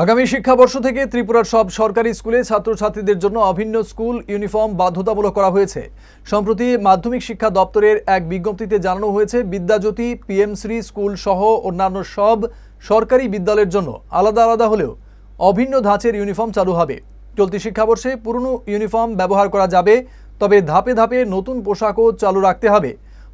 আগামী শিক্ষাবর্ষ থেকে ত্রিপুরার সব সরকারি স্কুলে ছাত্রছাত্রীদের জন্য অভিন্ন স্কুল ইউনিফর্ম বাধ্যতামূলক করা হয়েছে। সম্প্রতি মাধ্যমিক শিক্ষা দপ্তরের এক বিজ্ঞপ্তিতে জানানো হয়েছে, বিদ্যাজ্যোতি, পিএমশ্রী স্কুল সহ অন্যান্য সব সরকারি বিদ্যালয়ের জন্য আলাদা আলাদা হলেও অভিন্ন ধাঁচের ইউনিফর্ম চালু হবে। চলতি শিক্ষাবর্ষে পুরনো ইউনিফর্ম ব্যবহার করা যাবে, তবে ধাপে ধাপে নতুন পোশাকও চালু রাখতে হবে।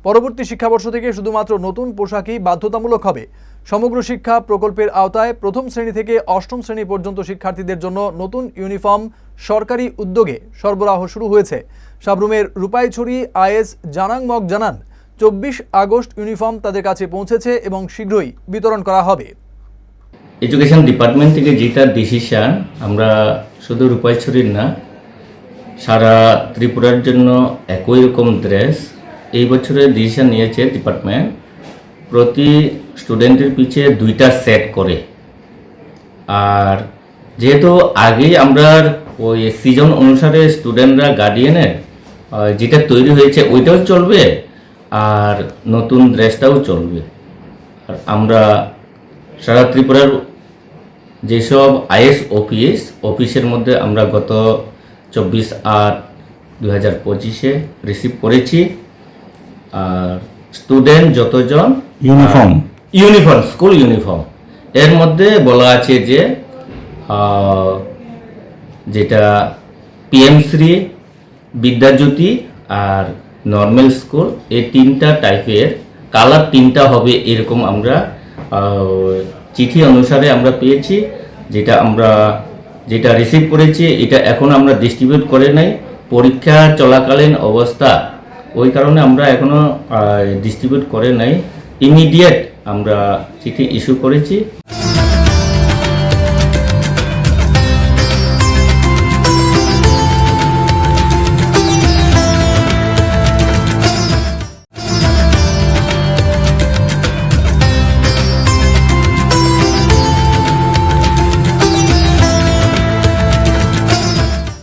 পরবর্তী শিক্ষাবর্ষ থেকে শুধুমাত্র নতুন পোশাকই বাধ্যতামূলক হবে। সমগ্র শিক্ষা প্রকল্পের আওতায় প্রথম শ্রেণি থেকে অষ্টম শ্রেণি পর্যন্ত শিক্ষার্থীদের জন্য নতুন ইউনিফর্ম সরকারি উদ্যোগে সরবরাহ শুরু হয়েছে। সাবরুমের রূপাইছড়ি আইএস জানাংমক জানান, চব্বিশ আগস্ট ইউনিফর্ম তাদের কাছে পৌঁছেছে এবং শীঘ্রই বিতরণ করা হবে। এডুকেশন ডিপার্টমেন্ট থেকে যেটা ডিসিশন, আমরা শুধু রূপাইছড়ির না, সারা ত্রিপুরার জন্য একই রকম ড্রেস এই বছরে ডিসিশন নিয়েছে ডিপার্টমেন্ট প্রতি স্টুডেন্টের পিছে দুইটা সেট করে। আর যেহেতু আগেই আমরা ওই সিজন অনুসারে স্টুডেন্টরা গার্ডিয়ানের যেটা তৈরি হয়েছে ওইটাও চলবে আর নতুন ড্রেসটাও চলবে। আর আমরা সারা ত্রিপুরার যেসব আইএস অফিস অফিসের মধ্যে আমরা গত চব্বিশ আট দু হাজার পঁচিশে রিসিভ করেছি। স্টুডেন্ট যতজন ইউনিফর্ম ইউনিফর্ম স্কুল ইউনিফর্ম এর মধ্যে বলা আছে যে যেটা পিএমশ্রী বিদ্যাজ্যোতি আর নর্মাল স্কুল এই তিনটা টাইপের কালার তিনটা হবে এরকম আমরা চিঠি অনুসারে আমরা পেয়েছি যেটা আমরা যেটা রিসিভ করেছি এটা এখন আমরা ডিস্ট্রিবিউট করে নাই। পরীক্ষা চলাকালীন অবস্থা ওই কারণে আমরা এখনও ডিস্ট্রিবিউট করে নাই। ইমিডিয়েট আমরা চিঠি ইস্যু করেছি।